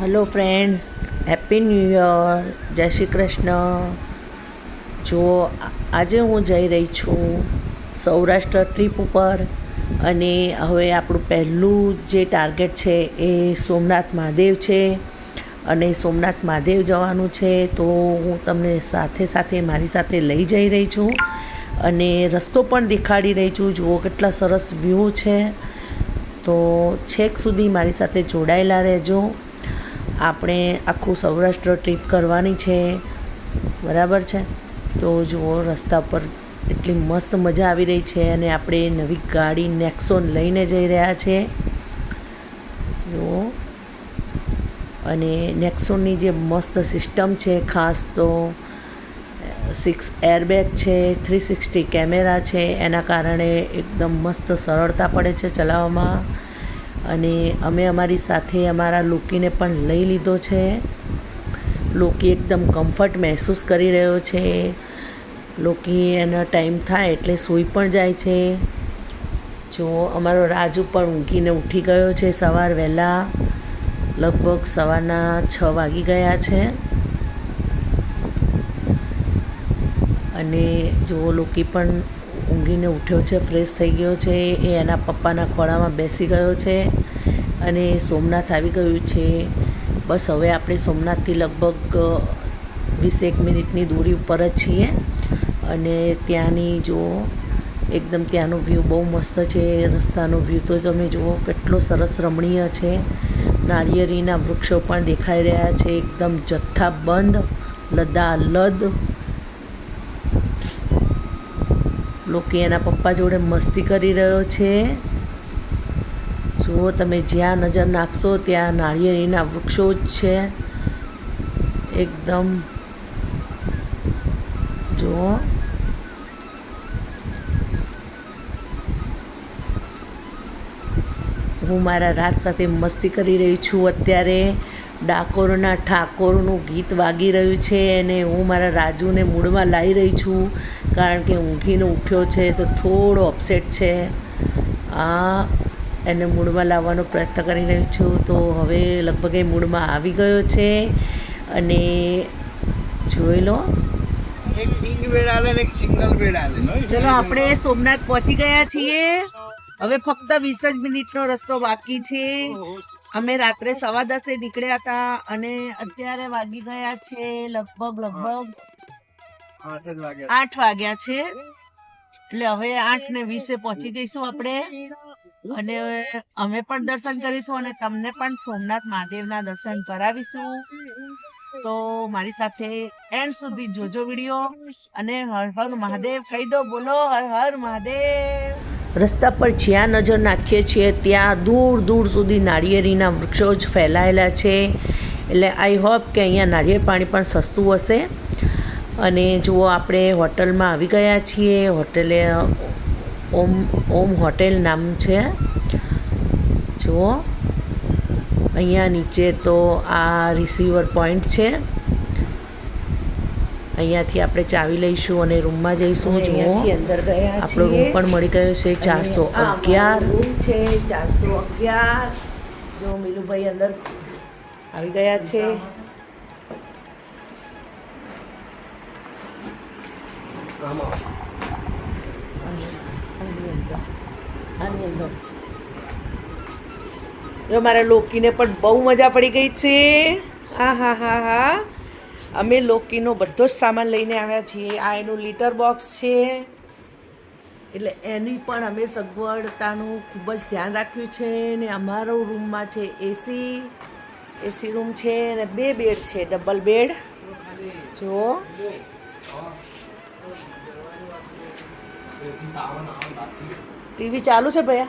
Hello friends happy new year Jai Shri Krishna જો આજે હું જઈ રહી છું સૌરાષ્ટ્ર ટ્રીપ ઉપર અને હવે આપણું પહેલું જે ટાર્ગેટ છે એ સોમનાથ મહાદેવ છે અને સોમનાથ મહાદેવ જવાનું છે, તો હું તમને સાથે સાથે મારી સાથે લઈ જઈ રહી છું અને રસ્તો પણ દેખાડી રહી છું. જુઓ કેટલા સરસ વ્યૂ છે. તો છેક સુધી મારી સાથે જોડાયેલા રહેજો. આપણે આખું સૌરાષ્ટ્ર ટ્રીપ કરવાની છે. બરાબર છે? તો જુઓ, રસ્તા પર એટલી મસ્ત મજા આવી રહી છે અને આપણે નવી ગાડી નેક્સોન લઈને જઈ રહ્યા છે. જુઓ. અને નેક્સોનની જે મસ્ત સિસ્ટમ છે, ખાસ તો સિક્સ એરબેગ છે થ્રી સિક્સટી કેમેરા છે, એના કારણે એકદમ મસ્ત સરળતા પડે છે ચલાવવામાં. અને અમે અમારી સાથે અમારા લોકીને પણ લઈ લીધો છે. લોકી એકદમ કમ્ફર્ટ મહેસૂસ કરી રહ્યો છે. લોકી એનો ટાઈમ થાય એટલે સૂઈ પણ જાય છે. જો અમારો રાજુ પણ ઊંઘીને ઉઠી ગયો છે સવાર વહેલા. લગભગ સવારના છ વાગી ગયા છે. અને જો લોકી પણ ઊંઘીને ઉઠ્યો છે ફ્રેશ થઈ ગયો છે. એ એના પપ્પાના ખોળામાં બેસી ગયો છે અને સોમનાથ આવી ગયું છે. બસ હવે આપણે સોમનાથથી લગભગ વીસેક મિનિટની દૂરી ઉપર જ છીએ. અને ત્યાંની જો એકદમ ત્યાંનો વ્યૂ બહુ મસ્ત છે. રસ્તાનો વ્યૂ તો તમે જુઓ કેટલો સરસ રમણીય છે. નાળિયેરીના વૃક્ષો પણ દેખાઈ રહ્યા છે. એકદમ જથ્થાબંધ, લદાલદ લોકી એના પપ્પા જોડે મસ્તી કરી રહ્યો છે. જુઓ તમે જ્યાં નજર નાખશો ત્યાં નાળિયેરીના વૃક્ષો જ છે. એકદમ. જુઓ. હું મારા રાત સાથે મસ્તી કરી રહી છું અત્યારે. ડાકોરના ઠાકોરનું ગીત વાગી રહ્યું છે અને હું મારા રાજુને મૂડમાં લાવી રહી છું. કારણ કે ઊંઘીને ઉઠ્યો છે તો થોડો અપસેટ છે. આ એને મૂડમાં લાવવાનો પ્રયત્ન કરી રહ્યો છું. તો હવે લગભગ એ મૂડમાં આવી ગયો છે અને જોઈ લો. ચલો આપણે સોમનાથ પહોંચી ગયા છીએ. હવે ફક્ત વીસ જ મિનિટનો રસ્તો બાકી છે. અમે રાત્રે સવા દસે નીકળ્યા હતા અને અત્યારે વાગી ગયા છે લગભગ લગભગ આઠ વાગ્યા છે. એટલે હવે આઠ ને વીસે પહોંચી જઈશું આપણે. અને અમે પણ દર્શન કરીશું અને તમને પણ સોમનાથ મહાદેવના દર્શન કરાવીશું. તો મારી સાથે એન્ડ સુધી જોજો વીડિયો. અને હર હર મહાદેવ કહી દો બોલો હર હર મહાદેવ. રસ્તા પર જ્યાં નજર નાખીએ છીએ ત્યાં દૂર દૂર સુધી નાળિયેરીના વૃક્ષો જ ફેલાયેલા છે. એટલે આઈ હોપ કે અહીંયા નાળિયેર પાણી પણ સસ્તું હશે. અને જુઓ આપણે હોટલમાં આવી ગયા છીએ. હોટેલે ઓમ ઓમ હોટેલ નામ છે. જુઓ અહીંયા નીચે તો આ રિસીવર પોઈન્ટ છે. અહીંયાથી આપણે ચાવી લઈશું અને રૂમમાં જઈશું જુઓ. અંદર ગયા આપણો રૂમ પણ મળી ગયો છે ચારસો અગિયાર. રૂમ છે ચારસો અગિયાર. જો મીલુભાઈ અંદર આવી ગયા છે. જો, મારા લોકીને પણ બહુ મજા પડી ગઈ છે. હા હા હા હા. અમે લોકીનો બધો જ સામાન લઈને આવ્યા છીએ. આ એનું લીટર બોક્સ છે. એટલે એની પણ અમે સગવડતાનું ખૂબ જ ધ્યાન રાખ્યું છે ને અમારો રૂમમાં છે એસી એસી રૂમ છે અને બે બેડ છે ડબલ બેડ જો. ટીવી ચાલુ છે ભૈયા?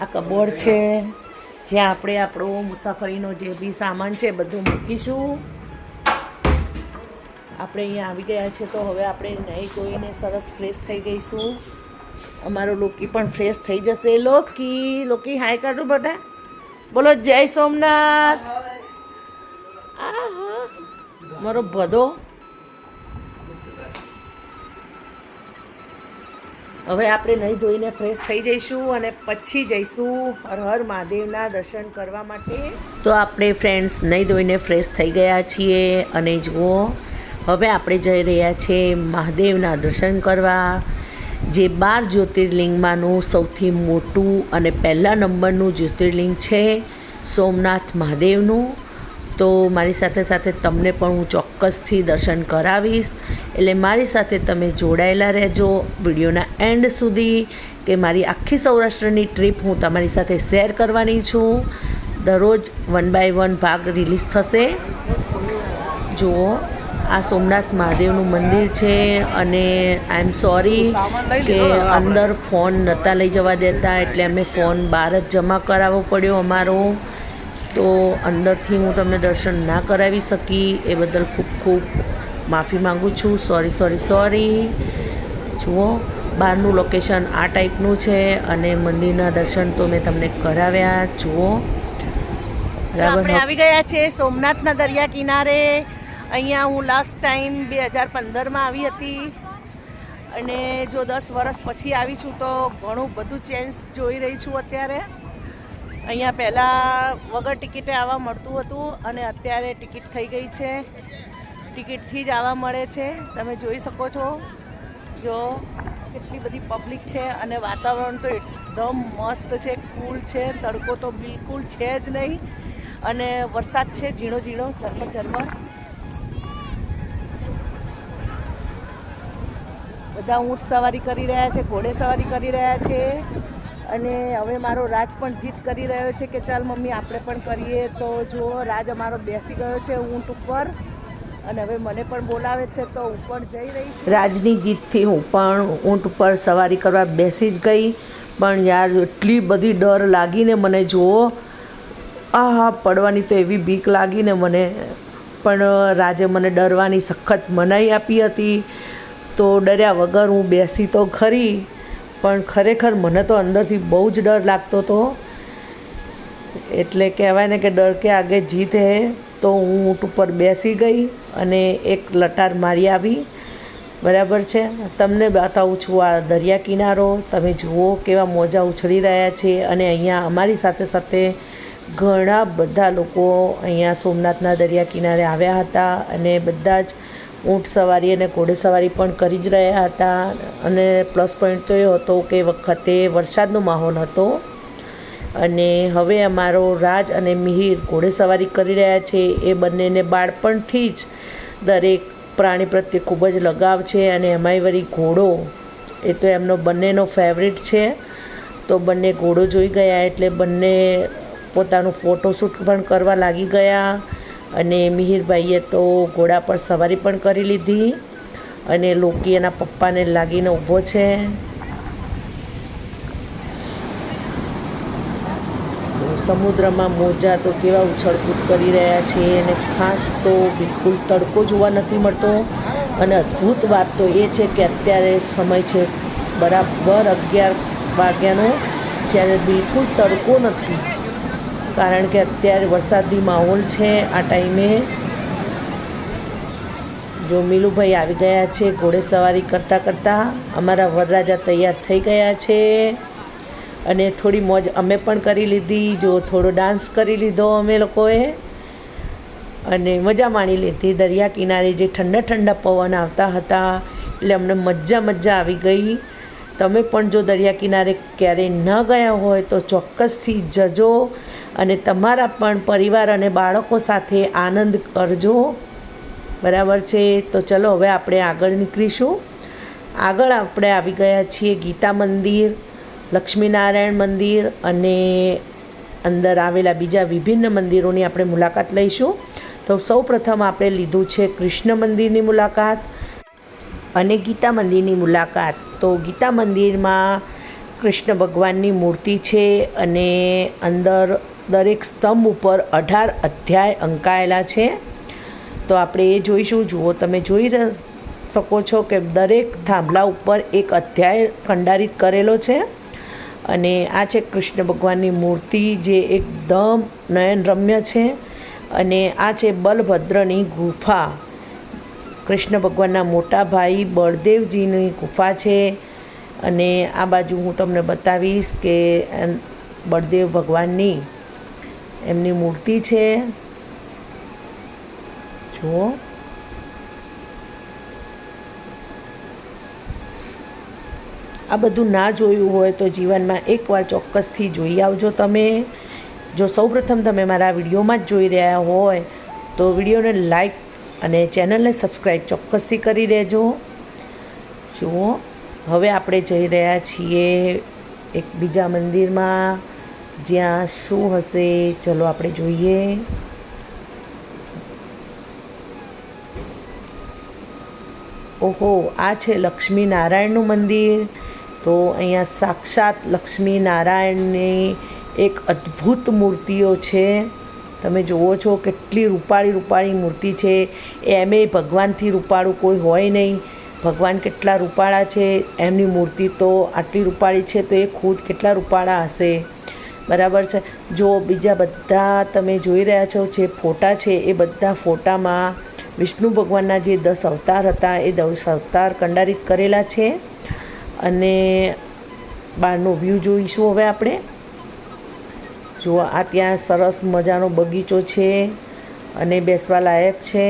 આ કબોર્ડ છે, જ્યાં આપણે આપણો મુસાફરીનો જે બી સામાન છે બધું મૂકીશું. આપણે અહીંયા આવી ગયા છે તો હવે આપણે નહીં જોઈને સરસ ફ્રેશ થઈ ગઈશું. અમારો લોકી પણ ફ્રેશ થઈ જશે. લોકી લોકી, હાય કાઢું બધા. બોલો, જય સોમનાથ. મારો ભદો હવે આપણે નહીં ધોઈને ફ્રેશ થઈ જઈશું અને પછી જઈશું હર હર મહાદેવના દર્શન કરવા માટે. તો આપણે ફ્રેન્ડ્સ નહીં ધોઈને ફ્રેશ થઈ ગયા છીએ અને જુઓ, હવે આપણે જઈ રહ્યા છીએ મહાદેવના દર્શન કરવા, જે બાર જ્યોતિર્લિંગમાંનું સૌથી મોટું અને પહેલા નંબરનું જ્યોતિર્લિંગ છે સોમનાથ મહાદેવનું. તો મારી સાથે સાથે તમને પણ હું ચોક્કસથી દર્શન કરાવીશ. એટલે મારી સાથે તમે જોડાયેલા રહેજો વિડીયોના એન્ડ સુધી કે મારી આખી સૌરાષ્ટ્રની ટ્રીપ હું તમારી સાથે શેર કરવાની છું. દરરોજ વન બાય વન ભાગ રિલીઝ થશે. જુઓ, આ સોમનાથ મહાદેવનું મંદિર છે અને આઈ એમ સોરી કે અંદર ફોન નહોતા લઈ જવા દેતા, એટલે અમે ફોન બહાર જ જમા કરાવવો પડ્યો અમારો. તો અંદરથી હું તમને દર્શન ના કરાવી શકી એ બદલ ખૂબ ખૂબ માફી માગું છું. સોરી સોરી સોરી જુઓ બહારનું લોકેશન આ ટાઈપનું છે અને મંદિરના દર્શન તો મેં તમને કરાવ્યા. જુઓ. આપણે આવી ગયા છે સોમનાથના દરિયા કિનારે. અહીંયા હું લાસ્ટ ટાઈમ બે હજાર પંદરમાં આવી હતી. અને જો દસ વર્ષ પછી આવી છું તો ઘણું બધું ચેન્જ જોઈ રહી છું અત્યારે. અહીંયા પહેલાં વગર ટિકિટે આવવા મળતું હતું અને અત્યારે ટિકિટ થઈ ગઈ છે. ટિકિટથી જ આવવા મળે છે. તમે જોઈ શકો છો જો કેટલી બધી પબ્લિક છે અને વાતાવરણ તો એકદમ મસ્ત છે, કુલ છે, તડકો તો બિલકુલ છે જ નહીં. અને વરસાદ છે ઝીણો ઝીણો ઝરમર ઝરમર. બધા ઊંટ સવારી કરી રહ્યા છે, ઘોડે સવારી કરી રહ્યા છે. અને હવે મારો રાજ પણ જીત કરી રહ્યો છે કે ચાલ મમ્મી, આપણે પણ કરીએ. તો જુઓ, રાજ અમારો બેસી ગયો છે ઊંટ ઉપર. અને હવે મને પણ બોલાવે છે, તો પણ જઈ રહી છું. રાજની જીતથી હું પણ ઊંટ ઉપર સવારી કરવા બેસી જ ગઈ. પણ યાર, એટલી બધી ડર લાગીને મને જુઓ. આ હા પડવાની તો એવી બીક લાગીને મને. પણ રાજે મને ડરવાની સખત મનાઈ આપી હતી. તો ડર્યા વગર હું બેસી તો ખરી. પણ ખરેખર મને તો અંદરથી બહુ જ ડર લાગતો હતો. એટલે કહેવાય ને કે ડર કે આગે જીત હે તો હું ઊંટ ઉપર બેસી ગઈ અને એક લટાર મારી આવી. બરાબર છે? તમને બતાવું છું આ દરિયા કિનારો. તમે જુઓ કેવા મોજા ઉછળી રહ્યા છે અને અહીંયા અમારી સાથે સાથે ઘણા બધા લોકો અહીંયા સોમનાથના દરિયા કિનારે આવ્યા હતા અને બધા જ ઊંટ સવારી અને ઘોડેસવારી પણ કરી જ રહ્યા હતા. અને પ્લસ પોઈન્ટ તો એ હતો કે વખતે વરસાદનો માહોલ હતો. અને હવે અમારો રાજ અને મિહિર ઘોડેસવારી કરી રહ્યા છે. એ બંનેને બાળપણથી જ દરેક પ્રાણી પ્રત્યે ખૂબ જ લગાવ છે અને એમાંય વળી ઘોડો એ તો એમનો બંનેનો ફેવરિટ છે. તો બંને ઘોડો જોઈ ગયા એટલે બંને પોતાનું ફોટોશૂટ પણ કરવા લાગી ગયા. અને મિહિરભાઈએ તો ઘોડા પર સવારી પણ કરી લીધી અને લોકી એના પપ્પાને લાગીને ઊભો છે. સમુદ્રમાં મોજા તો કેવા ઉછળકૂદ કરી રહ્યા છે અને ખાસ તો બિલકુલ તડકો જોવા નથી મળતો. અને અદ્ભુત વાત તો એ છે કે અત્યારે સમય છે બરાબર અગિયાર વાગ્યાનો, જ્યારે બિલકુલ તડકો નથી. કારણ કે અત્યારે વરસાદી માહોલ છે આ ટાઈમે. જો મિલુભાઈ આવી ગયા છે ઘોડે સવારી કરતાં કરતાં, અમારા વરરાજા તૈયાર થઈ ગયા છે. અને થોડી મોજ અમે પણ કરી લીધી. જો થોડો ડાન્સ કરી લીધો અમે લોકોએ. અને મજા માણી લીધી. દરિયા કિનારે જે ઠંડા ઠંડા પવન આવતા હતા, એટલે અમને મજા મજા આવી ગઈ. તમે પણ જો દરિયા કિનારે ક્યારેય ન ગયા હોય તો ચોક્કસથી જજો અને તમારા પણ પરિવાર અને બાળકો સાથે આનંદ કરજો. બરાબર છે? તો ચલો હવે આપણે આગળ નીકળીશું. આગળ આપણે આવી ગયા છીએ ગીતા મંદિર, લક્ષ્મીનારાયણ મંદિર અને અંદર આવેલા બીજા વિભિન્ન મંદિરોની આપણે મુલાકાત લઈશું. તો સૌ પ્રથમ આપણે લીધું છે કૃષ્ણ મંદિરની મુલાકાત. અને ગીતા મંદિરની મુલાકાત. તો ગીતા મંદિરમાં કૃષ્ણ ભગવાનની મૂર્તિ છે અને અંદર દરેક સ્તંભ ઉપર અઢાર અધ્યાય અંકાયેલા છે. તો આપણે એ જોઈશું. જુઓ, તમે જોઈ શકો છો કે દરેક થાંભલા ઉપર એક અધ્યાય ખંડારિત કરેલો છે. અને આ છે કૃષ્ણ ભગવાનની મૂર્તિ જે એકદમ નયનરમ્ય છે. અને આ છે બલભદ્રની ગુફા. કૃષ્ણ ભગવાનના મોટા ભાઈ બળદેવજીની ગુફા છે અને આ બાજુ હું તમને બતાવીશ કે બળદેવ ભગવાનની એમની મૂર્તિ છે. જુઓ. આ બધું ના જોયું હોય તો જીવનમાં એકવાર ચોક્કસથી જોઈ આવજો તમે. જો સૌપ્રથમ તમે મારા વિડીયોમાં જ જોઈ રહ્યા હોય તો વિડીયોને લાઈક અને ચેનલને સબસ્ક્રાઈબ ચોક્કસથી કરી દેજો. જુઓ, હવે આપણે જઈ રહ્યા છીએ એક બીજા મંદિરમાં. જ્યાં શું હશે, ચલો આપણે જોઈએ. ઓહો, આ છે લક્ષ્મી નારાયણનું મંદિર. તો અહીંયા સાક્ષાત લક્ષ્મી નારાયણની એક અદ્ભુત મૂર્તિઓ છે. તમે જુઓ છો કેટલી રૂપાળી રૂપાળી મૂર્તિ છે. એમે ભગવાનથી રૂપાળું કોઈ હોય નહીં. ભગવાન કેટલા રૂપાળા છે, એમની મૂર્તિ તો આટલી રૂપાળી છે તો એ ખુદ કેટલા રૂપાળા હશે? બરાબર છે. જો બીજા બધા તમે જોઈ રહ્યા છો જે ફોટા છે એ બધા ફોટામાં વિષ્ણુ ભગવાનના જે દસ અવતાર હતા એ દસ અવતાર કંડારિત કરેલા છે. અને બહારનો વ્યૂ જોઈશું હવે આપણે. જુઓ આ ત્યાં સરસ મજાનો બગીચો છે અને બેસવા લાયક છે.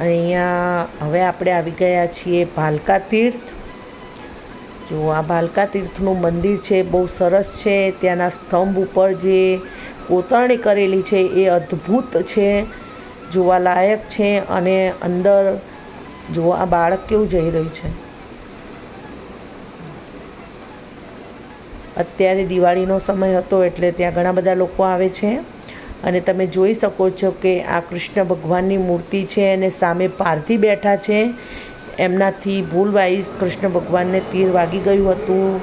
અહીંયા હવે આપણે આવી ગયા છીએ ભાલકા તીર્થ. જુઓ આ ભાલકા તીર્થનું મંદિર છે, બહુ સરસ છે. ત્યાંના સ્તંભ ઉપર જે કોતરણી કરેલી છે એ અદ્ભુત છે જોવાલાયક છે અને અંદર જુઓ આ બાળક કેવું જઈ રહ્યું છે. અત્યારે દિવાળીનો સમય હતો એટલે ત્યાં ઘણા બધા લોકો આવે છે. અને તમે જોઈ શકો છો કે આ કૃષ્ણ ભગવાનની મૂર્તિ છે અને સામે પારથી બેઠા છે. એમનાથી ભૂલવાઈઝ કૃષ્ણ ભગવાનને તીર વાગી ગયું હતું.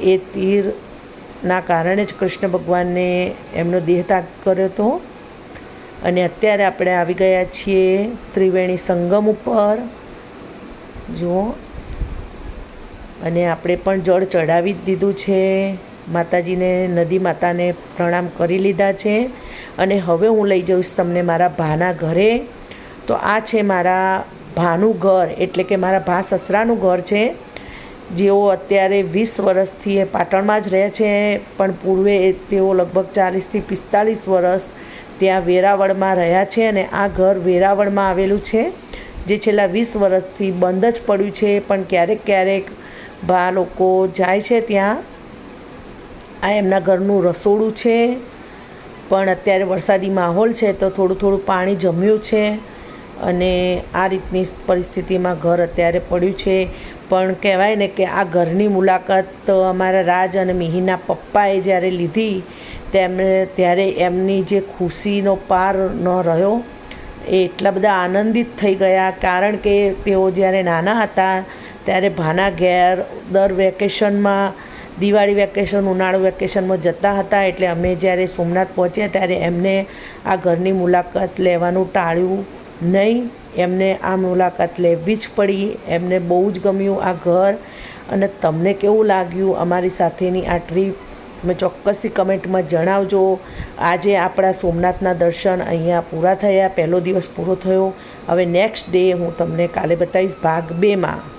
એ તીરના કારણે જ કૃષ્ણ ભગવાનને એમનો દેહત્યાગ કર્યો હતો. અને અત્યારે આપણે આવી ગયા છીએ ત્રિવેણી સંગમ ઉપર. જુઓ. અને આપણે પણ જળ ચડાવી જ દીધું છે. માતાજીને, નદી માતાને પ્રણામ કરી લીધા છે. અને હવે હું લઈ જઈશ તમને મારા ભાના ઘરે. તો આ છે મારા ભાનું ઘર, એટલે કે મારા ભા સસરાનું ઘર છે. જેઓ અત્યારે વીસ વર્ષથી એ પાટણમાં જ રહે છે, પણ પૂર્વે તેઓ લગભગ ચાલીસથી પિસ્તાલીસ વર્ષ ત્યાં વેરાવળમાં રહ્યા છે અને આ ઘર વેરાવળમાં આવેલું છે. જે છેલ્લા વીસ વર્ષથી બંધ જ પડ્યું છે, પણ ક્યારેક ક્યારેક બા લોકો જાય છે ત્યાં. આ એમના ઘરનું રસોડું છે. પણ અત્યારે વરસાદી માહોલ છે તો થોડું થોડું પાણી જમ્યું છે. અને આ રીતની પરિસ્થિતિમાં ઘર અત્યારે પડ્યું છે. પણ કહેવાય ને કે આ ઘરની મુલાકાત અમારા રાજ અને મિહિના પપ્પાએ જ્યારે લીધી તેમણે ત્યારે એમની જે ખુશીનો પાર ન રહ્યો. એ એટલા બધા આનંદિત થઈ ગયા. કારણ કે તેઓ જ્યારે નાના હતા ત્યારે ભાના ઘેર દર વેકેશનમાં, દિવાળી વેકેશન, ઉનાળુ વેકેશનમાં જતા હતા. એટલે અમે જ્યારે સોમનાથ પહોંચ્યા ત્યારે એમને આ ઘરની મુલાકાત લેવાનું ટાળ્યું નહીં. એમને આ મુલાકાત લેવી જ પડી. એમને બહુ જ ગમ્યું આ ઘર. અને તમને કેવું લાગ્યું અમારી સાથેની આ ટ્રીપ? તમે ચોક્કસથી કમેન્ટમાં જણાવજો. આજે આપણા સોમનાથના દર્શન અહીંયા પૂરા થયા. પહેલો દિવસ પૂરો થયો. હવે નેક્સ્ટ ડે હું તમને કાલે બતાવીશ ભાગ બેમાં.